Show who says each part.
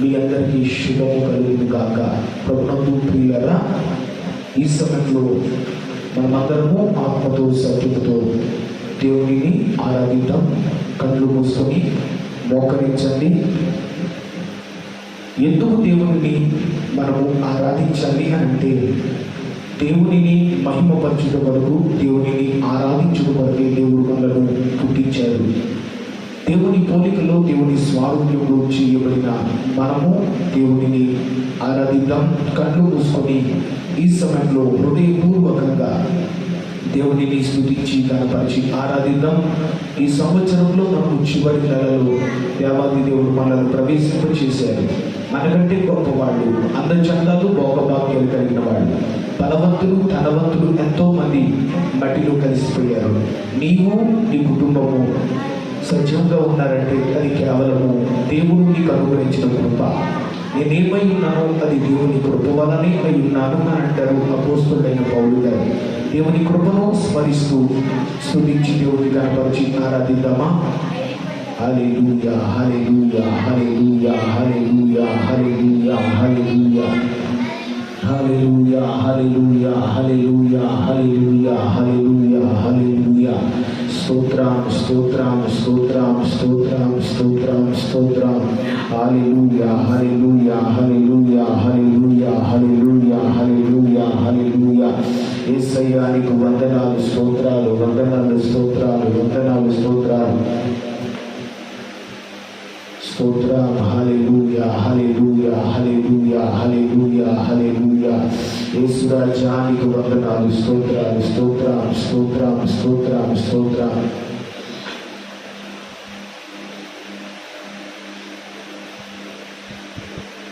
Speaker 1: మీ అందరికీ శుభము కలుగును కాక ప్రభుత్వం ప్రియులరా ఈ సమయంలో మనమందరము ఆత్మతో సత్యముతో దేవునిని ఆరాధిద్దాం. కళ్ళు మూసుకొని మోకరించండి. ఎందుకు దేవునిని మనము ఆరాధించాలి అంటే దేవునిని మహిమపరచుట వరకు దేవునిని ఆరాధించుట వరకే దేవుడు మనలను పుట్టించారు దేవుని పోలికలో దేవుని స్వారూప్యంలో చేయబడిన మనము దేవుడిని ఆరాధిద్దాం. కళ్ళు మూసుకొని ఈ సమయంలో హృదయపూర్వకంగా దేవునిని స్థుతించి కనపరిచి ఆరాధిద్దాం. ఈ సంవత్సరంలో మనము చివరి నెలలో దేవాది దేవుడు మనల్ని ప్రవేశింపచేశారు మనకంటే గొప్పవాళ్ళు అందచందాలు భోగభాగ్యాలు కలిగిన వాళ్ళు బలవంతులు ధనవంతులు ఎంతోమంది మట్టిలో కలిసిపోయారు. నీవు నీ కుటుంబము సజీవంగా ఉన్నారంటే అది కేవలము దేవుడు నీకు అనుగ్రహించిన కృప. నేనేమై ఉన్నానో అది దేవుని కృప వలనే అయి ఉన్నాను అని అంటారు అపోస్తుడైన పౌరుడు గారు. దేవుని కృపను స్మరిస్తూ స్థుతించి దేవుని కనపరిచి ఆరాధిద్దామా hallelujah hallelujah hallelujah hallelujah hallelujah hallelujah hallelujah. Hallelujah hallelujah hallelujah hallelujah hallelujah. स्तोत्राम स्तोत्राम स्तोत्राम स्तोत्राम स्तोत्राम hallelujah hallelujah hallelujah hallelujah hallelujah hallelujah hallelujah Yesayya నీకు వందనాలు స్తోత్రాలు వందనాలు స్తోత్రాలు వందనాలు స్తోత్రాలు స్తోత్రం హాలేలూయా హాలేలూయా హాలేలూయా హాలేలూయా హాలేలూయా యేసురాజానికి వందనాలు స్తోత్రాలు స్తోత్రం స్తోత్రం స్తోత్రం స్తోత్రం